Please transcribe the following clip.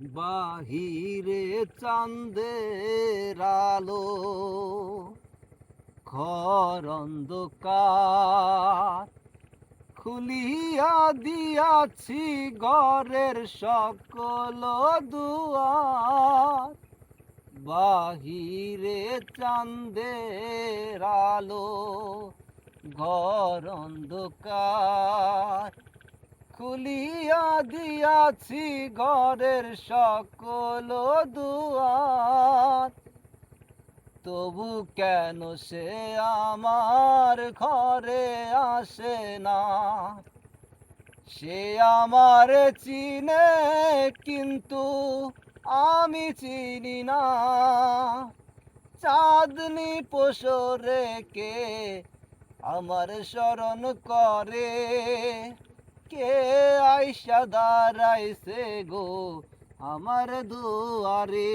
বাহিরে চাঁদের আলো, ঘর অন্ধকার। খুলিয়া দিয়াছি ঘরের সকল দুয়ার। বাহিরে চাঁদের আলো, ঘর অন্ধকার। খুলিয়া দিয়াছি ঘরের সকল দুয়ার। তবু কেন সে আমার ঘরে আসে না? সে আমার চিনে, কিন্তু আমি চিনি না। চাঁদনি পোষরে কে আমার স্মরণ করে? কে আইসা দাঁড়াইছে গো আমার দুয়ারে?